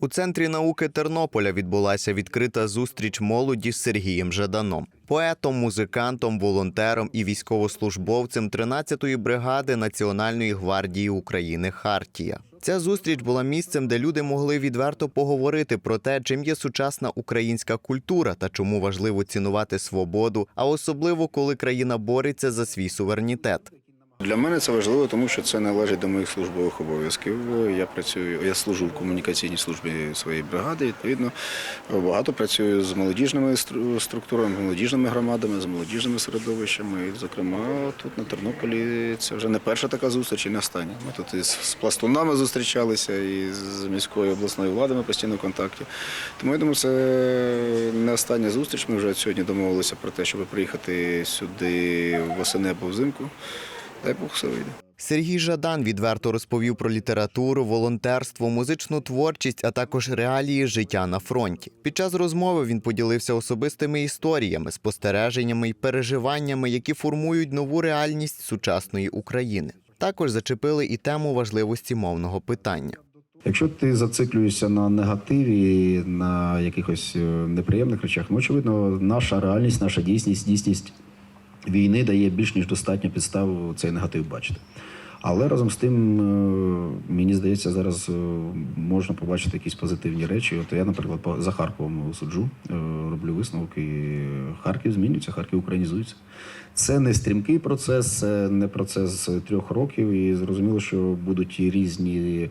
У центрі науки Тернополя відбулася відкрита зустріч молоді з Сергієм Жаданом, поетом, музикантом, волонтером і військовослужбовцем 13-ї бригади Національної гвардії України Хартія. Ця зустріч була місцем, де люди могли відверто поговорити про те, чим є сучасна українська культура та чому важливо цінувати свободу, а особливо коли країна бореться за свій суверенітет. Для мене це важливо, тому що це належить до моїх службових обов'язків. Я працюю, я служу в комунікаційній службі своєї бригади. Відповідно, багато працюю з молодіжними стру- структурами, молодіжними громадами, з молодіжними середовищами. І, зокрема, тут на Тернополі це вже не перша така зустріч і не остання. Ми тут і з пластунами зустрічалися, і з міською обласною владою постійно в контакті. Тому я думаю, це не остання зустріч. Ми вже сьогодні домовилися про те, щоб приїхати сюди восени або взимку. Дай Бог все вийде. Сергій Жадан відверто розповів про літературу, волонтерство, музичну творчість, а також реалії життя на фронті. Під час розмови він поділився особистими історіями, спостереженнями і переживаннями, які формують нову реальність сучасної України. Також зачепили і тему важливості мовного питання. Якщо ти зациклюєшся на негативі, на якихось е, неприємних речах, ну очевидно, наша реальність, наша дійсність, дійсність війни дає більш ніж достатньо підстав цей негатив бачити. Але разом з тим, е, мені здається, зараз е, можна побачити якісь позитивні речі. От я, наприклад, за Харковом суджу, е, роблю висновки. Харків змінюється, Харків українізується. Це не стрімкий процес, це не процес трьох років, і зрозуміло, що будуть різні.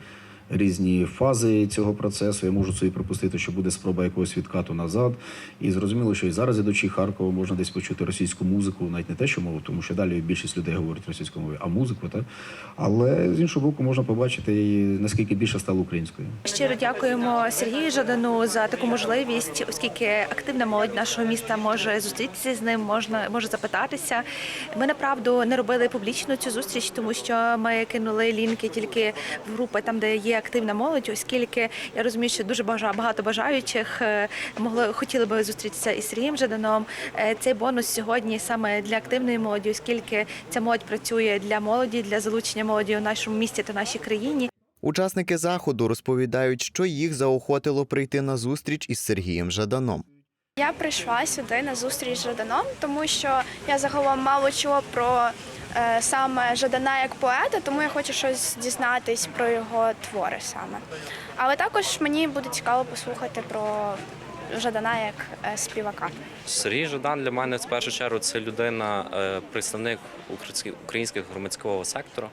Різні фази цього процесу. Я можу собі припустити, що буде спроба якогось відкату назад. І зрозуміло, що і зараз, ідучи Харкова, можна десь почути російську музику, навіть не те, що мову, тому що далі більшість людей говорить російською мовою, а музику, так? Але з іншого боку, можна побачити, наскільки більше стало українською. Щиро дякуємо Сергію Жадану за таку можливість, оскільки активна молодь нашого міста може зустрітися з ним, можна може запитатися. Ми направду не робили публічно цю зустріч, тому що ми кинули лінки тільки в групи там, де є активна молодь, оскільки я розумію, що дуже багато бажаючих е, могли хотіли би зустрітися із Сергієм Жаданом. Е, Цей бонус сьогодні саме для активної молоді, оскільки ця молодь працює для молоді, для залучення молоді у нашому місті та нашій країні. Учасники заходу розповідають, що їх заохотило прийти на зустріч із Сергієм Жаданом. Я прийшла сюди на зустріч з Жаданом, тому що я загалом мало чого про саме Жадана як поета, тому я хочу щось дізнатись про його твори саме. Але також мені буде цікаво послухати про Жадана як е, співака. Сергій Жадан для мене в першу чергу це людина, е, представник українського громадського сектору,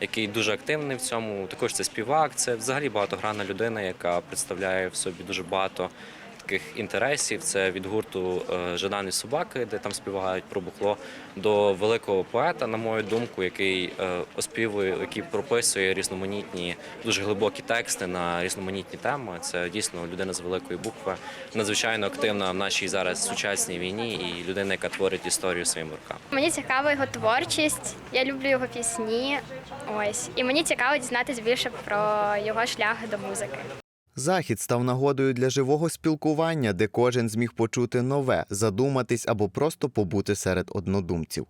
який дуже активний в цьому. Також це співак, це взагалі багатогранна людина, яка представляє в собі дуже багато таких інтересів. Це від гурту е, Жадан і собаки, де там співають про бухло, до великого поета, на мою думку, який е, оспівує, який прописує різноманітні, дуже глибокі тексти на різноманітні теми. Це дійсно людина з великої букви, надзвичайно активна в нашій зараз сучасній війні, і людина, яка творить історію своїм руками. Мені цікава його творчість, я люблю його пісні. Ось і мені цікаво дізнатись більше про його шлях до музики. Захід став нагодою для живого спілкування, де кожен зміг почути нове, задуматись або просто побути серед однодумців.